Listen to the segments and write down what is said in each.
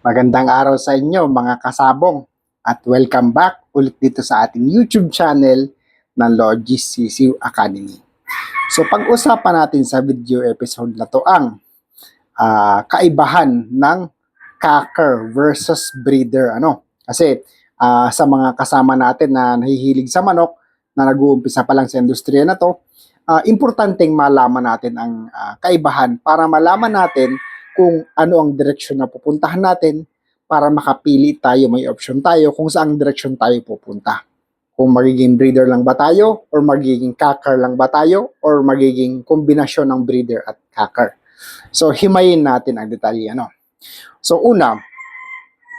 Magandang araw sa inyo mga kasabong at welcome back ulit dito sa ating YouTube channel ng Logis CCU Academy. So pag-usapan natin sa video episode na to ang ah, kaibahan ng Cocker versus breeder ano. Kasi ah, sa mga kasama natin na nahihilig sa manok na nag-uumpisa pa lang sa industriya na to, ah, importanteng malaman natin ang ah, kaibahan para malaman natin kung ano ang direksyon na pupuntahan natin para makapili tayo, may option tayo kung saang direksyon tayo pupunta. Kung magiging breeder lang ba tayo, or magiging cocker lang ba tayo, or magiging kombinasyon ng breeder at cocker. So, himayin natin ang detalye. Ano? So, una,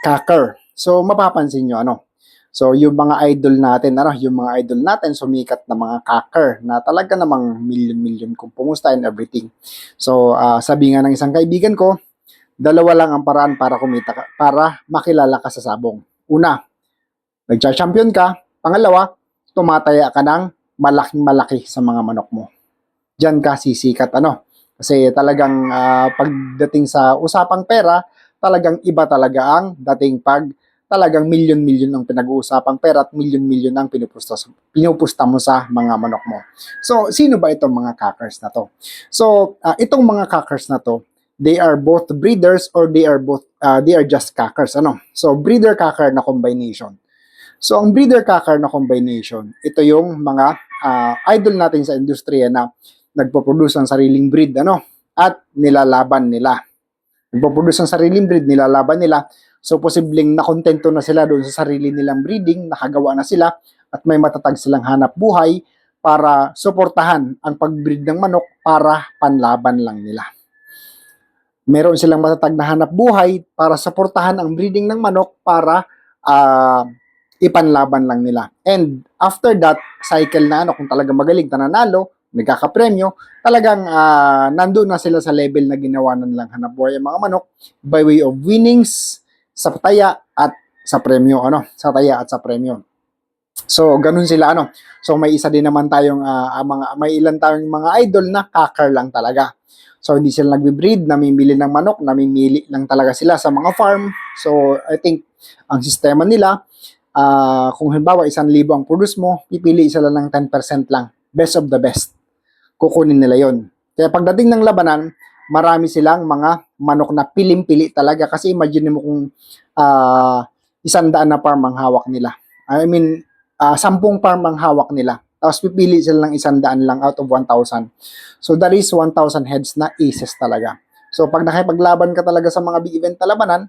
cocker. So, mapapansin nyo, ano? So, yung mga idol natin, ano, yung mga idol natin, sumikat na mga cocker na talaga namang million-million kung pumusta and everything. So, ah, sabi nga ng isang kaibigan ko, dalawa lang ang paraan para kumita ka, para makilala ka sa sabong. Una, nagcha-champion ka. Pangalawa, tumataya ka ng malaking malaki sa mga manok mo. Diyan ka sisikat ano. Kasi talagang ah, pagdating sa usapang pera, talagang iba talaga ang dating pag talagang milyon-milyon ang pinag-uusapang pera at milyon-milyon ang pinupusta, pinupusta mo sa mga manok mo. So, sino ba itong mga cockers na to? So, ah, itong mga cockers na to, they are both breeders or they are both uh, they are just cockers ano? So breeder cocker na combination. So ang breeder cocker na combination ito yung mga uh, idol natin sa industriya na nagpo-produce ng sariling breed ano? At nilalaban nila. Nagpo-produce ng sariling breed nilalaban nila so posibleng nakontento na sila doon sa sarili nilang breeding nakagawa na sila at may matatag silang hanap buhay para suportahan ang pag-breed ng manok para panlaban lang nila meron silang matatag na hanap buhay para suportahan ang breeding ng manok para ah, ipanlaban lang nila. And after that cycle na ano, kung talagang magaling nananalo, nagkakapremyo, talagang ah, nandun na sila sa level na ginawa na nilang hanap buhay ang mga manok by way of winnings sa taya at sa premyo ano, sa taya at sa premyo. So, ganun sila ano. So, may isa din naman tayong ah, mga may ilan tayong mga idol na kakar lang talaga. So, hindi sila nagbe-breed, namimili ng manok, namimili lang talaga sila sa mga farm. So, I think, ang sistema nila, ah, kung halimbawa, isang libo ang produce mo, pipili sila ng 10% lang. Best of the best. Kukunin nila yon. Kaya pagdating ng labanan, marami silang mga manok na pilim-pili talaga. Kasi imagine mo kung ah, isang daan na farm ang hawak nila. I mean, ah, sampung farm ang hawak nila. Tapos pipili sila ng isang daan lang out of 1,000. So that is 1,000 heads na aces talaga. So pag nakipaglaban ka talaga sa mga big event na labanan,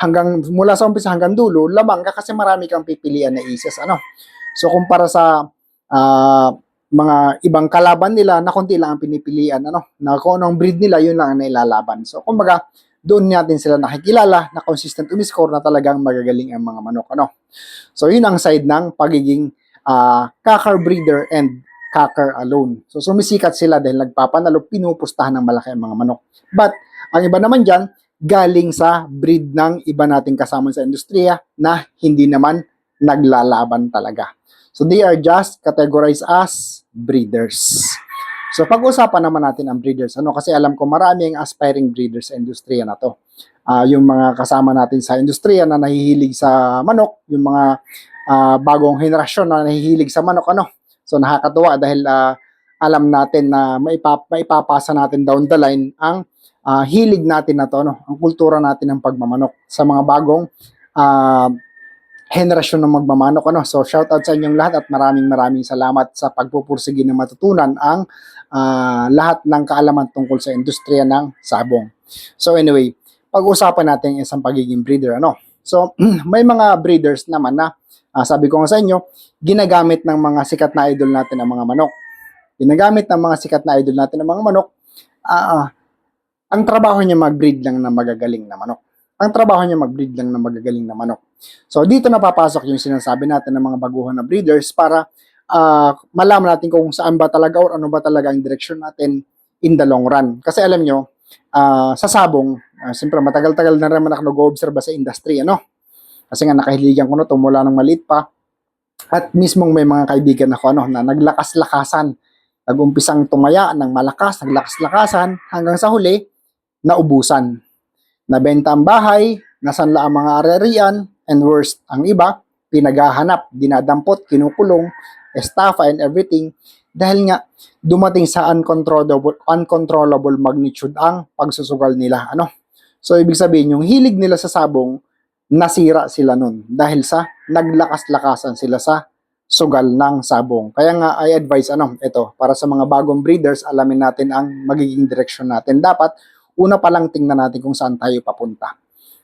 hanggang mula sa umpisa hanggang dulo, lamang ka kasi marami kang pipilian na aces. Ano? So kumpara sa ah, mga ibang kalaban nila na konti lang ang pinipilian, ano, na kung anong breed nila, yun lang ang nailalaban. So kumbaga, doon natin sila nakikilala na consistent umiscore na talagang magagaling ang mga manok. Ano? So yun ang side ng pagiging uh, cocker breeder and cocker alone. So sumisikat sila dahil nagpapanalo, pinupustahan ng malaki ang mga manok. But ang iba naman dyan, galing sa breed ng iba nating kasama sa industriya na hindi naman naglalaban talaga. So they are just categorized as breeders. So pag-usapan naman natin ang breeders. Ano kasi alam ko marami ang aspiring breeders sa industriya na to. Ah, yung mga kasama natin sa industriya na nahihilig sa manok, yung mga ah, bagong henerasyon na nahihilig sa manok ano. So nakakatuwa dahil ah, alam natin na maipap maipapasa natin down the line ang ah, hilig natin na to no, ang kultura natin ng pagmamanok sa mga bagong ah, henerasyon ng magmamanok ano. So shout out sa inyong lahat at maraming maraming salamat sa pagpupursige na matutunan ang ah, lahat ng kaalaman tungkol sa industriya ng sabong. So anyway, pag-usapan natin ang isang pagiging breeder ano. So may mga breeders naman na ah, sabi ko nga sa inyo, ginagamit ng mga sikat na idol natin ang mga manok. Ginagamit ng mga sikat na idol natin ang mga manok. ah, ang trabaho niya mag-breed lang ng magagaling na manok. Ang trabaho niya mag-breed lang ng magagaling na manok. So dito napapasok yung sinasabi natin ng mga baguhan na breeders para ah, malaman natin kung saan ba talaga or ano ba talaga ang direksyon natin in the long run. Kasi alam nyo, ah, sa sabong, uh, siyempre matagal-tagal na rin ako nag-observe sa industry, ano? Kasi nga nakahiligan ko na to mula ng maliit pa. At mismong may mga kaibigan ako ano, na naglakas-lakasan. Nag-umpisang tumaya ng malakas, naglakas-lakasan hanggang sa huli, naubusan. Nabenta ang bahay, nasanla ang mga arerian, and worst, ang iba, pinagahanap, dinadampot, kinukulong, estafa and everything dahil nga dumating sa uncontrollable uncontrollable magnitude ang pagsusugal nila ano? So ibig sabihin yung hilig nila sa sabong nasira sila nun dahil sa naglakas-lakasan sila sa sugal ng sabong. Kaya nga I advise ano ito para sa mga bagong breeders alamin natin ang magiging direksyon natin. Dapat una pa lang tingnan natin kung saan tayo papunta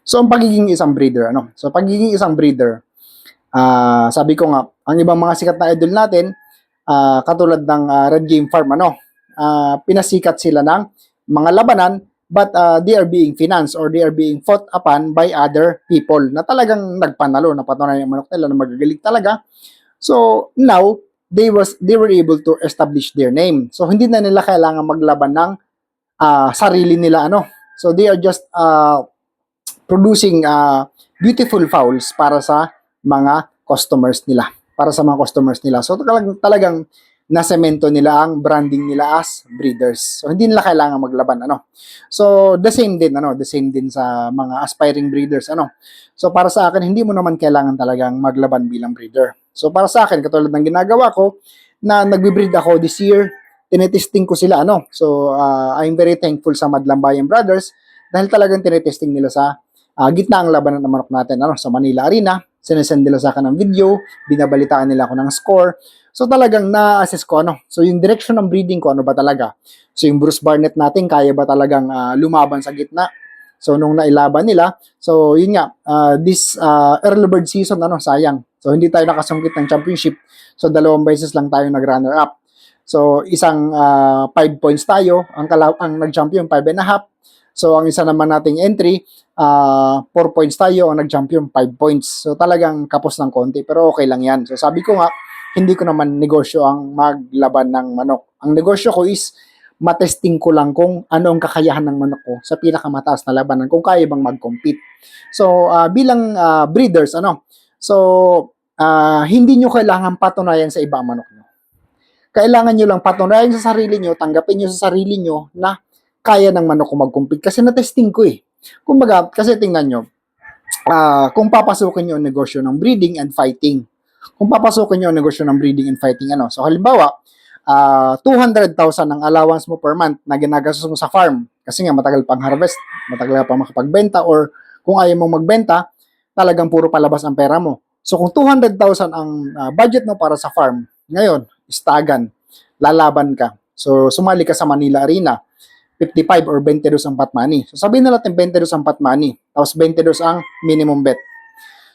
so ang pagiging isang breeder ano? So pagiging isang breeder ah sabi ko nga ang ibang mga sikat na idol natin ah, katulad ng ah, Red Game Farm ano? Ah, pinasikat sila ng mga labanan but ah, they are being financed or they are being fought upon by other people na talagang nagpanalo napatunayan yung manok nila na magagaling talaga. So now they was they were able to establish their name. So hindi na nila kailangan maglaban ng ah, sarili nila ano? So they are just ah, producing ah, beautiful fowls para sa mga customers nila para sa mga customers nila. So talagang, talagang nasemento nila ang branding nila as breeders. So hindi nila kailangan maglaban ano. So the same din ano, the same din sa mga aspiring breeders ano. So para sa akin hindi mo naman kailangan talagang maglaban bilang breeder. So para sa akin katulad ng ginagawa ko na nagbe-breed ako this year, tinetesting ko sila ano. So uh, I'm very thankful sa Madlambayan Brothers dahil talagang tinetesting nila sa uh, gitna ang labanan ng manok natin ano sa Manila Arena sinesend nila sa akin ng video, binabalitaan nila ako ng score. So talagang na-assess ko ano. So yung direction ng breeding ko ano ba talaga. So yung Bruce Barnett natin kaya ba talagang uh, lumaban sa gitna. So nung nailaban nila, so yun nga, uh, this uh, early bird season ano, sayang. So hindi tayo nakasungkit ng championship. So dalawang beses lang tayo nag-runner up. So isang 5 uh, points tayo, ang, kala- ang nag-champion 5 and a half. So ang isa naman nating entry, uh, 4 points tayo, ang nag-champion 5 points. So talagang kapos ng konti, pero okay lang yan. So sabi ko nga, hindi ko naman negosyo ang maglaban ng manok. Ang negosyo ko is matesting ko lang kung ano ang kakayahan ng manok ko sa pinakamataas na labanan, kung kaya bang mag-compete. So uh, bilang uh, breeders, ano, so uh, hindi nyo kailangan patunayan sa iba ang manok nyo. Kailangan nyo lang patunayan sa sarili nyo, tanggapin nyo sa sarili nyo na kaya ng manok ko mag-compete kasi na-testing ko eh. Kumbaga, kasi tingnan nyo, uh, kung papasukin nyo ang negosyo ng breeding and fighting, kung papasukin nyo ang negosyo ng breeding and fighting, ano, so halimbawa, uh, 200,000 ang allowance mo per month na ginagastos mo sa farm, kasi nga matagal pang harvest, matagal pang makapagbenta, or kung ayaw mong magbenta, talagang puro palabas ang pera mo. So kung 200,000 ang uh, budget mo para sa farm, ngayon, stagan, lalaban ka. So sumali ka sa Manila Arena, 55 or 22 ang pot money. So sabihin na natin 22 ang pot money, tapos 22 ang minimum bet.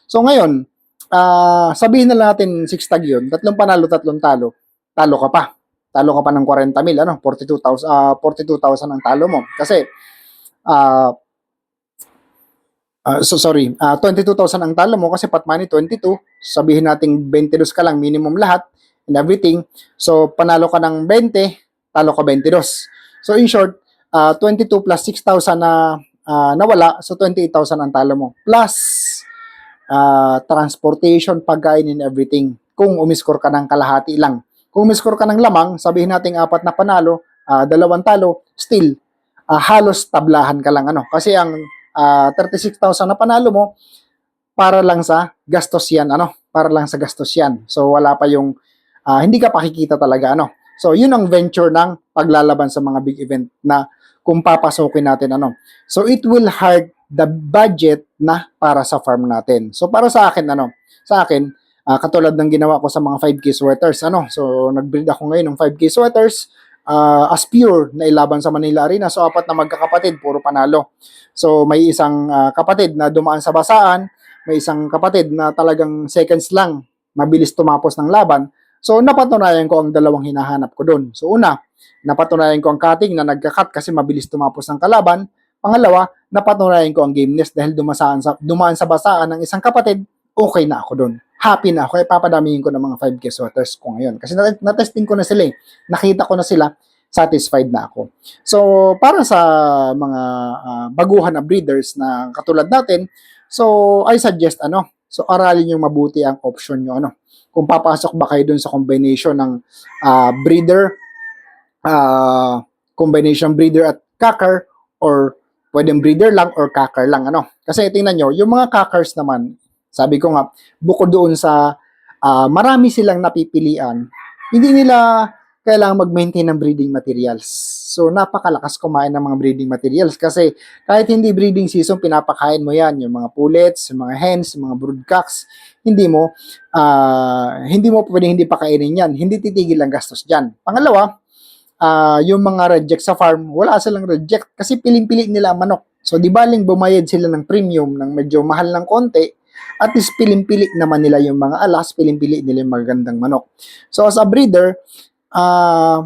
So ngayon, uh, sabihin na natin 6 tag yun, tatlong panalo, tatlong talo, talo ka pa. Talo ka pa ng 40 mil, ano, 42,000 uh, 42,000 ang talo mo. Kasi, uh, uh, so sorry, uh, 22,000 ang talo mo kasi pot money 22, sabihin natin 22 ka lang minimum lahat and everything. So panalo ka ng 20, talo ka 22. So in short, uh, 22 plus 6,000 na uh, nawala, so 28,000 ang talo mo. Plus, uh, transportation, pagkain and everything. Kung umiscore ka ng kalahati lang. Kung umiscore ka ng lamang, sabihin natin apat na panalo, uh, dalawang talo, still, uh, halos tablahan ka lang. ano Kasi ang uh, 36,000 na panalo mo, para lang sa gastos yan, ano? Para lang sa gastos yan. So, wala pa yung, uh, hindi ka pakikita talaga, ano? So, yun ang venture ng paglalaban sa mga big event na kung papasukin natin ano. So it will hard the budget na para sa farm natin. So para sa akin ano, sa akin uh, katulad ng ginawa ko sa mga 5K sweaters ano. So nag-breed ako ngayon ng 5K sweaters uh, as pure na ilaban sa Manila Arena. So apat na magkakapatid, puro panalo. So may isang uh, kapatid na dumaan sa basaan, may isang kapatid na talagang seconds lang mabilis tumapos ng laban. So napatunayan ko ang dalawang hinahanap ko doon. So una, Napatunayan ko ang cutting na nagka-cut kasi mabilis tumapos ng kalaban. Pangalawa, napatunayan ko ang gameness dahil dumasaan sa, dumaan sa basaan ng isang kapatid, okay na ako doon. Happy na ako. Kaya papadamihin ko ng mga 5K sweaters ko ngayon. Kasi na-testing ko na sila eh. Nakita ko na sila satisfied na ako. So, para sa mga uh, baguhan na breeders na katulad natin, so I suggest ano, so aralin niyo mabuti ang option niyo ano. Kung papasok ba kayo dun sa combination ng uh, breeder uh, combination breeder at cocker or pwedeng breeder lang or cocker lang ano. Kasi tingnan nyo, yung mga cockers naman, sabi ko nga, bukod doon sa ah, marami silang napipilian, hindi nila kailangan mag-maintain ng breeding materials. So, napakalakas kumain ng mga breeding materials kasi kahit hindi breeding season, pinapakain mo yan, yung mga pullets, yung mga hens, yung mga broodcocks, hindi mo, ah, hindi mo pwedeng hindi pakainin yan. Hindi titigil ang gastos dyan. Pangalawa, ah, yung mga reject sa farm, wala silang reject kasi piling-pili nila manok. So, di baling bumayad sila ng premium ng medyo mahal ng konti, at least piling-pili naman nila yung mga alas, piling-pili nila yung magagandang manok. So, as a breeder, ah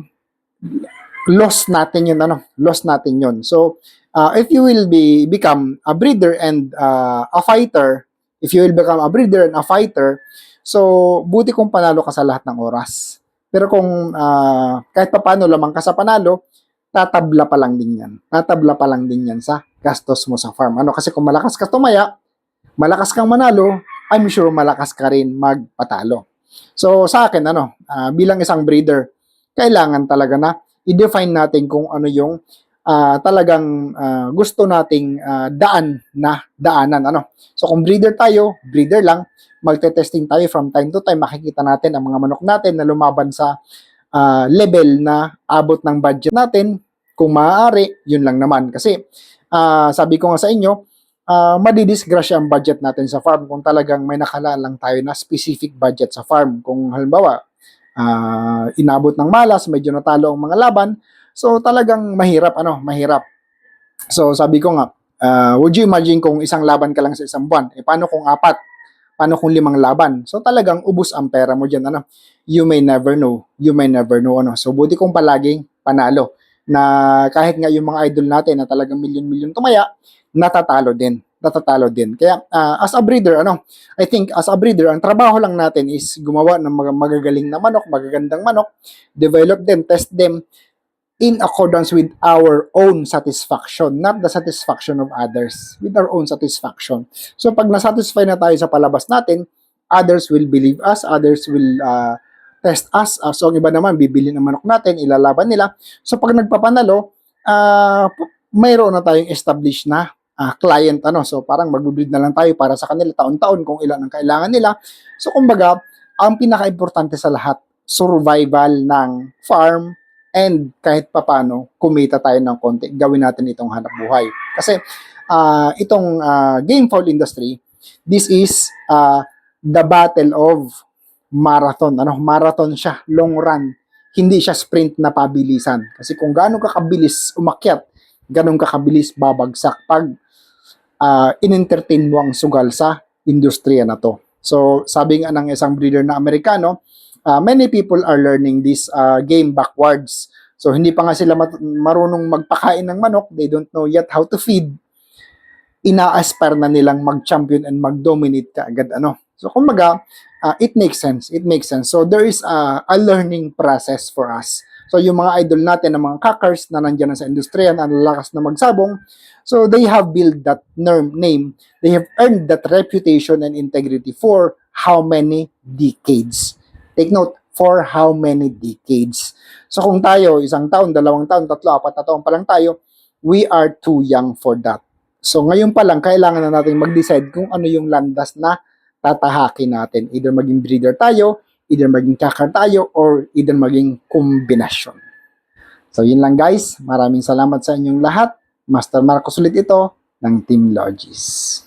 loss natin yun, ano, loss natin yun. So, uh, if you will be become a breeder and uh, a fighter, if you will become a breeder and a fighter, so, buti kung panalo ka sa lahat ng oras. Pero kung uh, kahit pa paano lamang ka sa panalo, tatabla pa lang din yan. Tatabla pa lang din yan sa gastos mo sa farm. Ano, kasi kung malakas ka tumaya, malakas kang manalo, I'm sure malakas ka rin magpatalo. So, sa akin, ano, ah, bilang isang breeder, kailangan talaga na i-define natin kung ano yung ah, talagang ah, gusto nating ah, daan na daanan. Ano? So, kung breeder tayo, breeder lang, magte-testing tayo from time to time, makikita natin ang mga manok natin na lumaban sa ah, level na abot ng budget natin. Kung maaari, yun lang naman. Kasi, ah, sabi ko nga sa inyo, uh, madidisgrasya ang budget natin sa farm kung talagang may nakalaan lang tayo na specific budget sa farm. Kung halimbawa, ah, inabot ng malas, medyo natalo ang mga laban, so talagang mahirap, ano, mahirap. So sabi ko nga, ah, would you imagine kung isang laban ka lang sa isang buwan? Eh paano kung apat? Paano kung limang laban? So talagang ubus ang pera mo dyan, ano? You may never know. You may never know, ano? So buti kong palaging panalo na kahit nga yung mga idol natin na talagang milyon-milyon tumaya, natatalo din. Natatalo din. Kaya ah, as a breeder, ano, I think as a breeder, ang trabaho lang natin is gumawa ng mga magagaling na manok, magagandang manok, develop them, test them in accordance with our own satisfaction, not the satisfaction of others, with our own satisfaction. So pag nasatisfy na tayo sa palabas natin, others will believe us, others will ah, test us. Ah, so ang iba naman, bibili ng manok natin, ilalaban nila. So pag nagpapanalo, p- mayroon na tayong established na ah, client ano so parang mag-breed na lang tayo para sa kanila taon-taon kung ilan ang kailangan nila so kumbaga ang pinaka-importante sa lahat survival ng farm and kahit papano kumita tayo ng konti. Gawin natin itong hanap buhay. Kasi ah, itong ah, game fowl industry this is ah, the battle of marathon. Ano marathon siya. Long run. Hindi siya sprint na pabilisan. Kasi kung gaano ka kabilis umakyat ganun ka kabilis babagsak pag uh, in-entertain mo ang sugal sa industriya na to. So, sabi nga ng isang breeder na Amerikano, uh, many people are learning this uh, game backwards. So, hindi pa nga sila marunong magpakain ng manok. They don't know yet how to feed. Ina-aspire na nilang mag-champion and mag-dominate ka agad. Ano? So, kumbaga, uh, it makes sense. It makes sense. So, there is a, a learning process for us. So, yung mga idol natin, ng mga cockers na nandyan na sa industriya, na lalakas na magsabong, so they have built that name. They have earned that reputation and integrity for how many decades? Take note, for how many decades? So, kung tayo, isang taon, dalawang taon, tatlo, apat na taon pa lang tayo, we are too young for that. So, ngayon pa lang, kailangan na natin mag-decide kung ano yung landas na tatahakin natin. Either maging breeder tayo, either maging kakar tayo, or either maging kombinasyon. So, yun lang guys. Maraming salamat sa inyong lahat. Master Marcos ulit ito ng Team Logis.